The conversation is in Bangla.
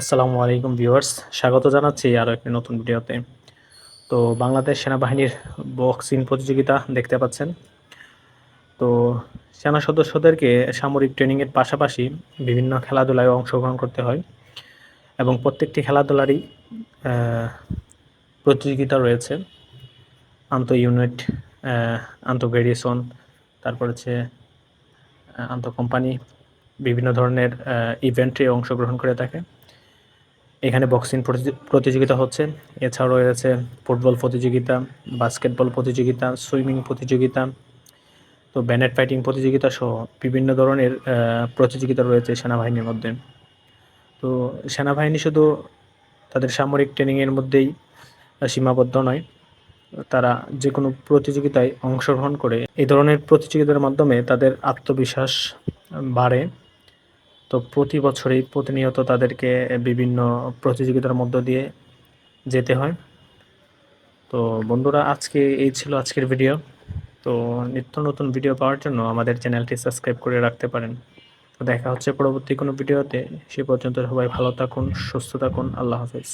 আসসালামু আলাইকুম ভিউয়ার্স। স্বাগত জানাচ্ছি আরও একটি নতুন ভিডিওতে। তো বাংলাদেশ সেনাবাহিনীর বক্সিং প্রতিযোগিতা দেখতে পাচ্ছেন। তো সেনা সদস্যদেরকে সামরিক ট্রেনিংয়ের পাশাপাশি বিভিন্ন খেলাধুলায় অংশগ্রহণ করতে হয় এবং প্রত্যেকটি খেলাধুলারই প্রতিযোগিতা রয়েছে। আন্ত ইউনিট আন্ত গ্রেডিয়েশন, তারপর হচ্ছে আন্ত কোম্পানি, বিভিন্ন ধরনের ইভেন্টে অংশগ্রহণ করে থাকে। এখানে বক্সিং প্রতিযোগি- প্রতিযোগিতা হচ্ছে। এছাড়াও রয়েছে ফুটবল প্রতিযোগিতা, বাস্কেটবল প্রতিযোগিতা, সুইমিং প্রতিযোগিতা, তো ব্যানেট ফাইটিং প্রতিযোগিতা সহ বিভিন্ন ধরনের প্রতিযোগিতা রয়েছে সেনাবাহিনীর মধ্যে। তো সেনাবাহিনী শুধু তাদের সামরিক ট্রেনিংয়ের মধ্যেই সীমাবদ্ধ নয়। তারা যে কোনো প্রতিযোগিতায় অংশগ্রহণ করে, এই ধরনের প্রতিযোগিতার মাধ্যমে তাদের আত্মবিশ্বাস বাড়ে। তো প্রতি বছরই প্রতিনিয়ত তাদেরকে বিভিন্ন প্রতিযোগিতার মধ্য দিয়ে যেতে হয়। তো বন্ধুরা, আজকে এই ছিল আজকের ভিডিও তো নিত্য নতুন ভিডিও পাওয়ার জন্য আমাদের চ্যানেলটি সাবস্ক্রাইব করে রাখতে পারেন। তো দেখা হচ্ছে পরবর্তী কোনো ভিডিওতে সে পর্যন্ত সবাই ভালো থাকুন, সুস্থ থাকুন। আল্লাহ হাফেজ।